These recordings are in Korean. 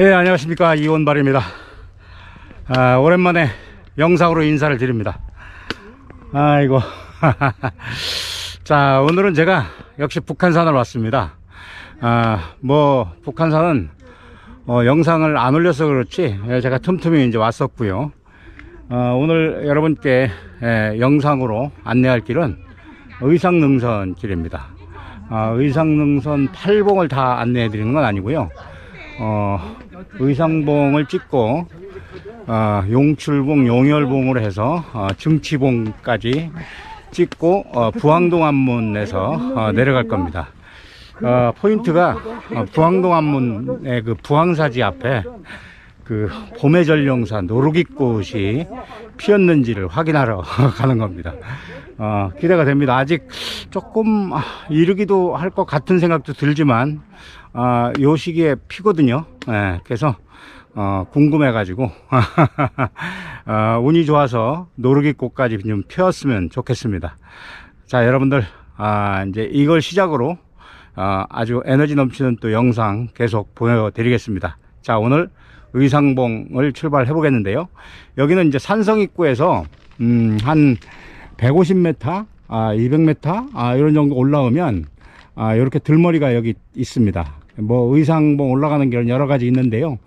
예, 안녕하십니까. 이원발입니다. 아, 오랜만에 영상으로 인사를 드립니다. 아이고. 자, 오늘은 제가 역시 북한산을 왔습니다. 아, 뭐, 북한산은 어, 영상을 안 올려서 그렇지, 예, 제가 틈틈이 이제 왔었고요. 어, 오늘 여러분께 예, 영상으로 안내할 길은 의상능선 길입니다. 아, 의상능선 8봉을 다 안내해 드리는 건 아니고요. 어, 의상봉을 찍고 어, 용출봉, 용열봉으로 해서 어, 증치봉까지 찍고 어, 부항동 안문에서 어, 내려갈 겁니다. 어, 포인트가 어, 부항동 안문의 그 부항사지 앞에 그 봄의 전령사 노루기꽃이 피었는지를 확인하러 가는 겁니다. 어, 기대가 됩니다. 아직 조금 아, 이르기도 할 것 같은 생각도 들지만 아, 요 시기에 피거든요. 예, 그래서 어, 궁금해가지고 어, 운이 좋아서 노루기꽃까지 좀 피었으면 좋겠습니다. 자, 여러분들 아, 이제 이걸 시작으로 아, 아주 에너지 넘치는 또 영상 계속 보여드리겠습니다. 자, 오늘 의상봉을 출발해 보겠는데요. 여기는 이제 산성 입구에서 음, 한 150m, 아, 200m, 아, 이런 정도 올라오면 아, 이렇게 들머리가 여기 있습니다. 뭐 의상봉 올라가는 길은 여러 가지 있는데요.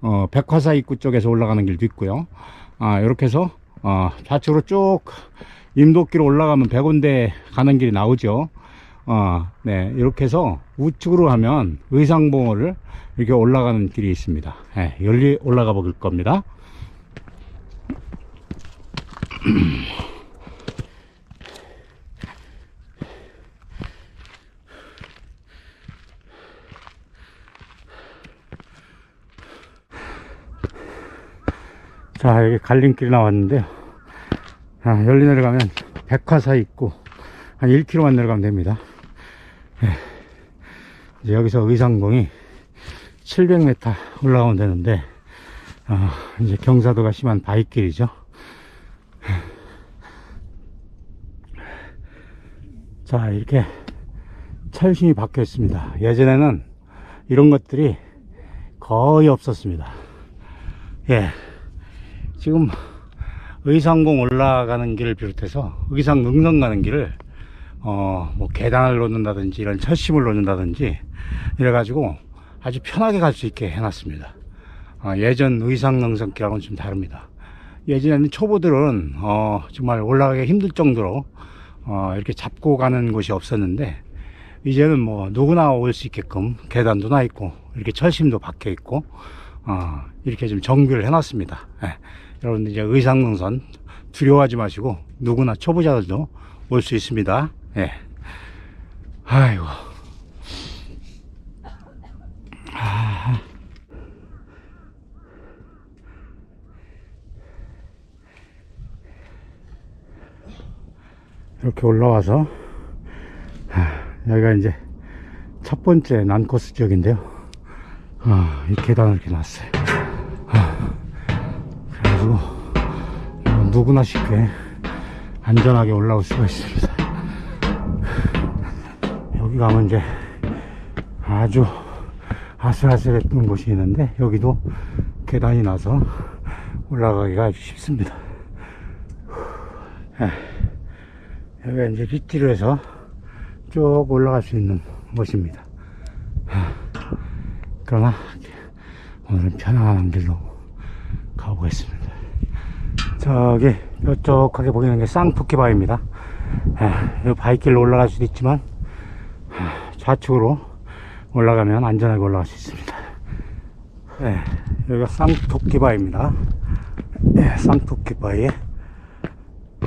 어, 백화사 입구 쪽에서 올라가는 길도 있고요. 아, 이렇게 해서 어, 좌측으로 쭉 임도길 올라가면 백운대 가는 길이 나오죠. 어, 네, 이렇게 해서 우측으로 하면 의상봉을 이렇게 올라가는 길이 있습니다. 네, 열리 올라가 볼 겁니다. 자, 여기 갈림길 나왔는데요. 아, 열리 내려가면 백화사 있고 한 1km만 내려가면 됩니다. 예. 이제 여기서 의상봉이 700m 올라가면 되는데, 아, 이제 경사도가 심한 바위길이죠. 자, 이렇게 철심이 박혀 있습니다. 예전에는 이런 것들이 거의 없었습니다. 예. 지금 의상공 올라가는 길을 비롯해서 의상 능선 가는 길을 어 뭐 계단을 놓는다든지 이런 철심을 놓는다든지 이래 가지고 아주 편하게 갈 수 있게 해놨습니다. 어, 예전 의상 능선길하고는 좀 다릅니다. 예전에는 초보들은 어 정말 올라가기 힘들 정도로 어 이렇게 잡고 가는 곳이 없었는데 이제는 뭐 누구나 올 수 있게끔 계단도 나 있고 이렇게 철심도 박혀 있고 어 이렇게 좀 정비를 해놨습니다. 예. 여러분들 이제 의상능선 두려워하지 마시고 누구나 초보자들도 올 수 있습니다. 예. 아이고. 아. 이렇게 올라와서 아, 여기가 이제 첫 번째 난코스 지역인데요. 아, 이 계단을 이렇게 놨어요. 아. 그래가지고 뭐 누구나 쉽게 안전하게 올라올 수가 있습니다. 여기 가면 이제 아주 아슬아슬했던 곳이 있는데 여기도 계단이 나서 올라가기가 아주 쉽습니다. 예. 여기가 이제 리티로 해서 쭉 올라갈 수 있는 곳입니다. 그러나 오늘은 편안한 길로 가보겠습니다. 저기 뾰족하게 보이는 게 쌍토끼바위입니다. 이 바위길로 올라갈 수도 있지만 에, 좌측으로 올라가면 안전하게 올라갈 수 있습니다. 네, 여기가 쌍토끼바위입니다. 네, 쌍토끼바위에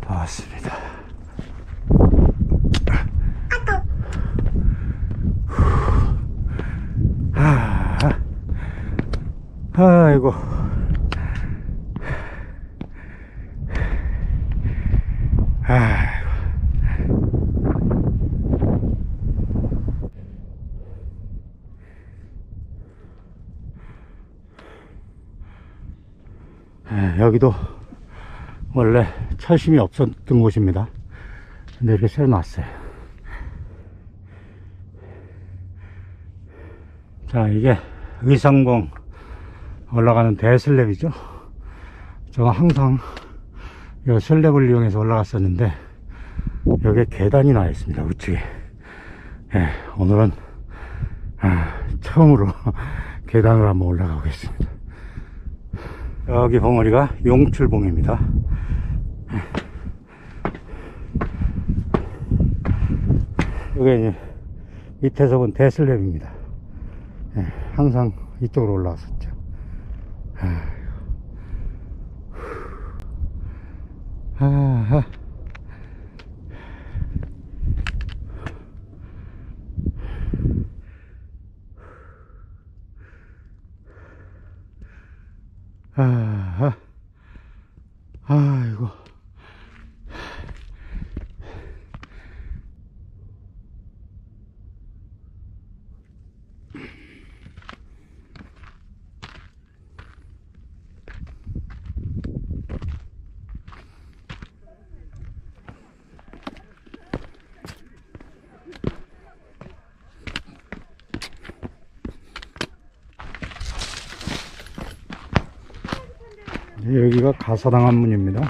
다 왔습니다. 아, 아이고. 아이고. 예, 여기도 원래 철심이 없었던 곳입니다. 근데 이렇게 새로 놨어요. 자, 이게 의상봉 올라가는 대슬랩이죠. 저는 항상 이 슬랩을 이용해서 올라갔었는데 여기에 계단이 나와 있습니다. 우측에. 예, 오늘은 아, 처음으로 계단으로 한번 올라가 보겠습니다. 여기 봉우리가 용출봉입니다. 여기 이제 밑에서 본 대슬랩입니다. 예, 항상 이쪽으로 올라왔었죠. 아하. 아하. 아이고. 네, 여기가 가사당 한문입니다.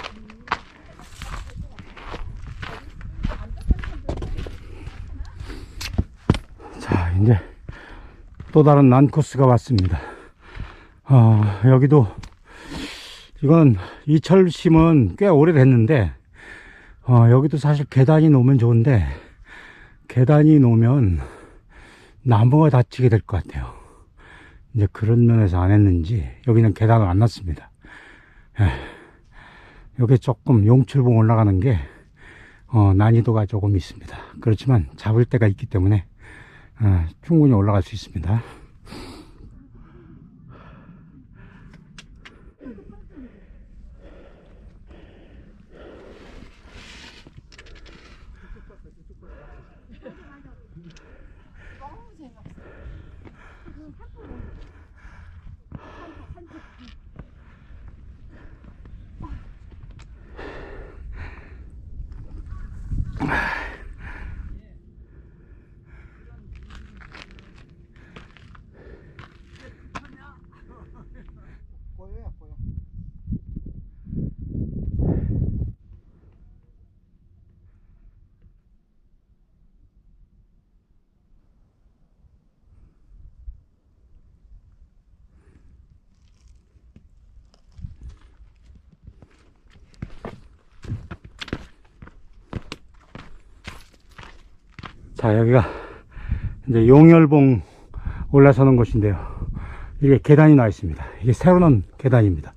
자, 이제 또 다른 난 코스가 왔습니다. 어, 여기도 이건 이철 심은 꽤 오래됐는데 어, 여기도 사실 계단이 놓으면 좋은데 계단이 놓으면 나무가 다치게 될 것 같아요. 이제 그런 면에서 안 했는지 여기는 계단을 안 놨습니다. 예. 여기 조금 용출봉 올라가는 게 어, 난이도가 조금 있습니다. 그렇지만 잡을 때가 있기 때문에 어, 충분히 올라갈 수 있습니다. 자, 여기가 이제 용열봉 올라서는 곳인데요. 이게 계단이 나와 있습니다. 이게 새로 놓은 계단입니다.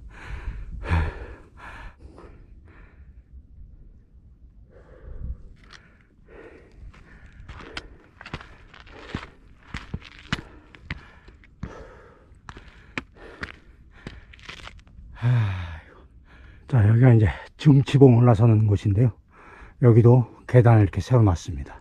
자, 여기가 이제 중치봉 올라서는 곳인데요. 여기도 계단을 이렇게 세워 놨습니다.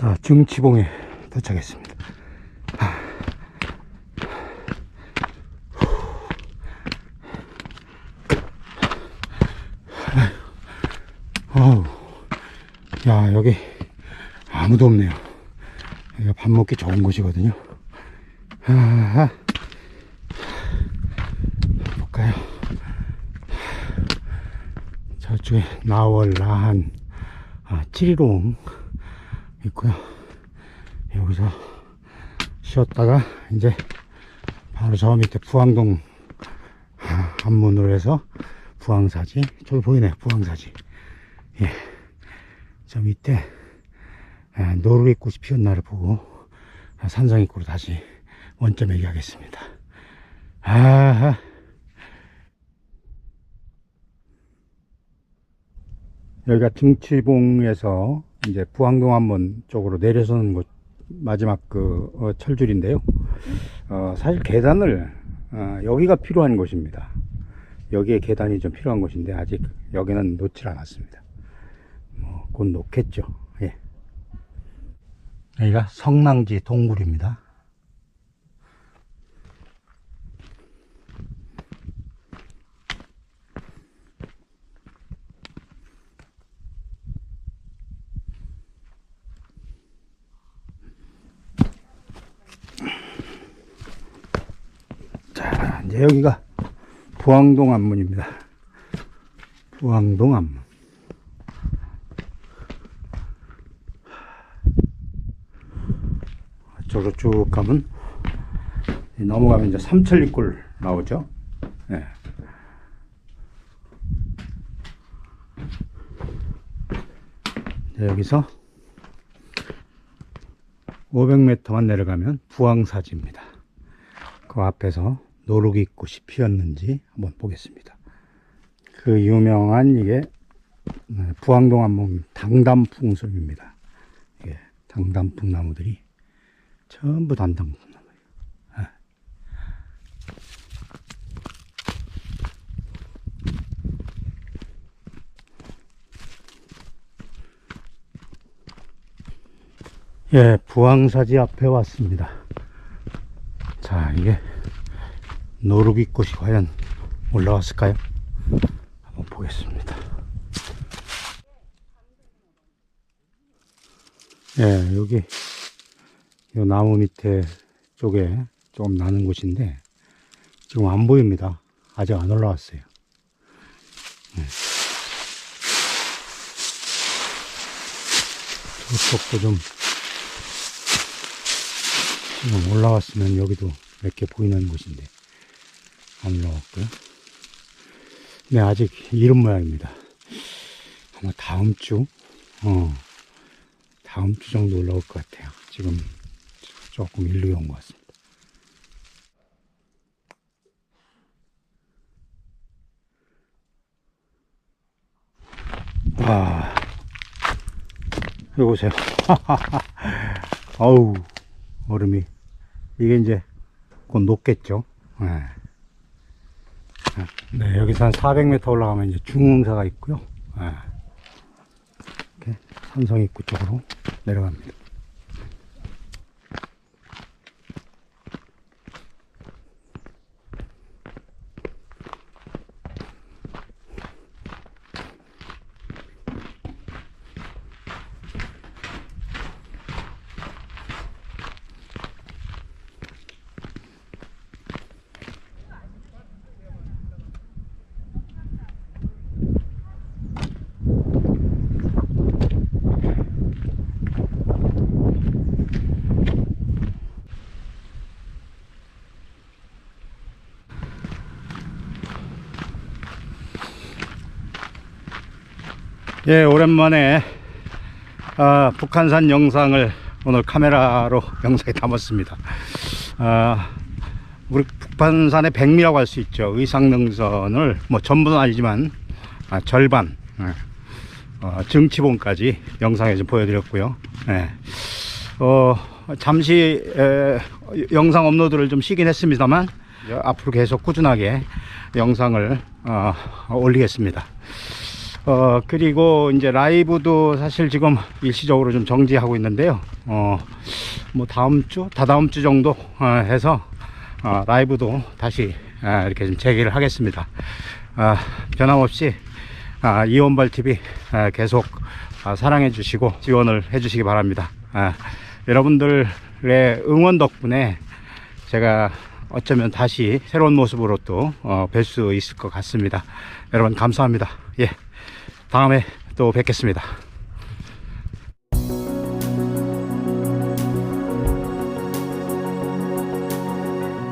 자, 중치봉에 도착했습니다. 어우, 야, 여기 아무도 없네요. 여기가 밥 먹기 좋은 곳이거든요. 아, 볼까요? 저쪽에 나월, 라한, 아, 찌리롱 있고요. 여기서 쉬었다가 이제 바로 저 밑에 부항동 아, 한문으로 해서 부항사지 저기 보이네요 부항사지. 예. 저 밑에 아, 노르웨이 꽃이 피운 날을 보고 아, 산성 입구로 다시 원점 얘기하겠습니다. 아하. 여기가 등치봉에서 이제 부항동 한번 쪽으로 내려서는 곳 마지막 그 어, 철줄인데요. 어, 사실 계단을 어, 여기가 필요한 곳입니다. 여기에 계단이 좀 필요한 곳인데 아직 여기는 놓질 않았습니다. 뭐, 곧 놓겠죠. 예. 여기가 성낭지 동굴입니다. 이제 여기가 부항동 안문입니다. 부항동 안문. 저로 쭉 가면 이 넘어가면 이제 삼천리골 나오죠. 네. 네, 여기서 500m만 내려가면 부항사지입니다. 그 앞에서 노루기 꽃이 피었는지 한번 보겠습니다. 그 유명한 이게 네, 부항동 안목 당담풍섬입니다. 이게 당담풍 나무들이 전부 단담풍 나무예요. 예. 예, 부항사지 앞에 왔습니다. 자, 이게 노루기 꽃이 과연 올라왔을까요? 한번 보겠습니다. 예, 여기 이 나무 밑에 쪽에 조금 나는 곳인데 지금 안 보입니다. 아직 안 올라왔어요. 예. 저쪽도 좀 지금 올라왔으면 여기도 몇 개 보이는 곳인데 안 올라왔고요. 네, 아직 이런 모양입니다. 아마 다음 주, 어, 다음 주 정도 올라올 것 같아요. 지금 조금 일로 온 것 같습니다. 와, 여기 보세요. 어우, 얼음이. 이게 이제 곧 녹겠죠. 네. 네, 여기서 한 400m 올라가면 이제 중흥사가 있고요. 네. 이렇게 산성 입구 쪽으로 내려갑니다. 예, 오랜만에 아, 북한산 영상을 오늘 카메라로 영상에 담았습니다. 아, 우리 북한산의 백미라고 할 수 있죠. 의상능선을 뭐 전부는 아니지만 아, 절반 예, 어, 정치본까지 영상에 좀 보여드렸고요. 예. 어, 잠시 에, 영상 업로드를 좀 쉬긴 했습니다만 앞으로 계속 꾸준하게 영상을 어, 올리겠습니다. 어, 그리고 이제 라이브도 사실 지금 일시적으로 좀 정지하고 있는데요. 어, 뭐 다음 주, 다다음 주 정도 어, 해서 어, 라이브도 다시 아, 이렇게 좀 재개를 하겠습니다. 아, 변함없이 아, 이원발 TV 아, 계속 아, 사랑해 주시고 지원을 해 주시기 바랍니다. 아, 여러분들의 응원 덕분에 제가 어쩌면 다시 새로운 모습으로 또 뵐수 있을 것 같습니다. 여러분 감사합니다. 예. 다음에 또 뵙겠습니다.